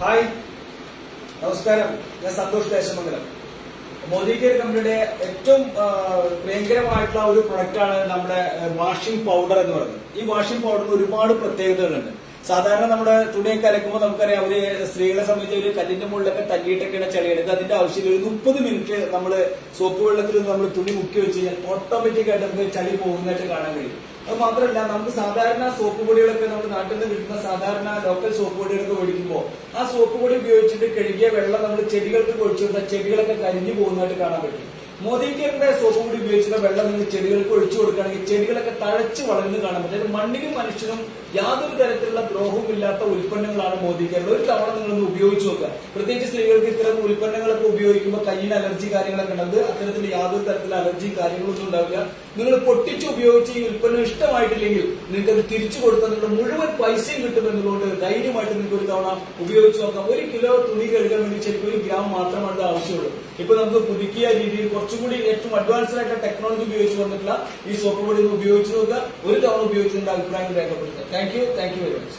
Hi. നമസ്കാരം. ഞാൻ Santhosh Desamangalam. Modi care കമ്പനിയുടെ ഏറ്റവും ഭയങ്കരമായിട്ടുള്ള ഒരു പ്രൊഡക്റ്റാണ് നമ്മുടെ വാഷിംഗ് പൗഡർ എന്ന് പറയുന്നത്. ഈ വാഷിംഗ് പൗഡറിന് ഒരുപാട് പ്രത്യേകതകളുണ്ട്. സാധാരണ നമ്മുടെ തുണിയൊക്കെ അലക്കുമ്പോൾ നമുക്കറിയാം അവർ സ്ത്രീകളെ സംബന്ധിച്ച് ഒരു കല്ലിന്റെ മുകളിലൊക്കെ തല്ലിയിട്ടൊക്കെയാണ് ചളിയെടുക്കുക അതിന്റെ ആവശ്യമില്ല. ഒരു മുപ്പത് മിനിറ്റ് നമ്മൾ സോപ്പ് വെള്ളത്തിൽ നമ്മൾ തുണി മുക്കി വെച്ച് കഴിഞ്ഞാൽ ഓട്ടോമാറ്റിക് ആയിട്ട് നമുക്ക് ചളി പോകുന്നതായിട്ട് കാണാൻ കഴിയും. അത് മാത്രമല്ല നമുക്ക് സാധാരണ സോപ്പ് പൊടികളൊക്കെ നമ്മുടെ നാട്ടിൽ നിന്ന് കിട്ടുന്ന സാധാരണ ലോക്കൽ സോപ്പ് പൊടികളൊക്കെ മേടിക്കുമ്പോൾ ആ സോപ്പ് പൊടി ഉപയോഗിച്ചിട്ട് കഴുകിയ വെള്ളം നമ്മൾ ചെടികൾക്ക് ഒഴിച്ചു കൊടുത്താൽ ചെടികളൊക്കെ കരിഞ്ഞു പോകുന്നതായിട്ട് കാണാൻ പറ്റും. മോദി കെയറിന്റെ സോപ്പ് പൊടി ഉപയോഗിച്ചുള്ള വെള്ളം നിങ്ങൾ ചെടികൾക്ക് ഒഴിച്ചു കൊടുക്കുകയാണെങ്കിൽ ചെടികളൊക്കെ തഴച്ചു വളർന്ന് കാണാൻ പറ്റും. അതായത് മണ്ണിനും മനുഷ്യനും യാതൊരു തരത്തിലുള്ള ദ്രോഹവും ഇല്ലാത്ത ഉൽപ്പന്നങ്ങളാണ് മോദി കെയറിൽ ഒരു തവണ നിങ്ങളൊന്ന് ഉപയോഗിച്ച് നോക്കുക. പ്രത്യേകിച്ച് സ്ത്രീകൾക്ക് ഇത്തരം ഉൽപ്പന്നങ്ങളൊക്കെ ഉപയോഗിക്കുമ്പോൾ കയ്യിന് അലർജി കാര്യങ്ങളൊക്കെ ഉണ്ടത് അത്തരത്തിൽ യാതൊരു തരത്തിലുള്ള അലർജി കാര്യങ്ങളൊന്നും ഉണ്ടാവില്ല. നിങ്ങൾ പൊട്ടിച്ച് ഉപയോഗിച്ച് ഈ ഉൽപ്പന്നം ഇഷ്ടമായിട്ടില്ലെങ്കിൽ നിങ്ങൾക്ക് അത് തിരിച്ചു കൊടുത്താൽ നിങ്ങളുടെ മുഴുവൻ പൈസയും കിട്ടുമെന്നുള്ളതുകൊണ്ട് ധൈര്യമായിട്ട് നിങ്ങൾക്ക് ഒരു തവണ ഉപയോഗിച്ച് നോക്കാം. ഒരു കിലോ തുണി കഴുകാൻ വേണ്ടി ശരിക്കും ഗ്രാം മാത്രമാണ് ഇത് ആവശ്യമുള്ളൂ. ഇപ്പൊ നമുക്ക് പുതുക്കിയ രീതിയിൽ കുറച്ചുകൂടി ഏറ്റവും അഡ്വാൻസ്ഡ് ആയിട്ടുള്ള ടെക്നോളജി ഉപയോഗിച്ച് വന്നിട്ടുള്ള ഈ സോപ്പ് പൊടി ഉപയോഗിച്ച് നോക്കുക. ഒരു തവണ ഉപയോഗിച്ചതിന്റെ അഭിപ്രായം രേഖപ്പെടുത്തുക. Thank you thank you very much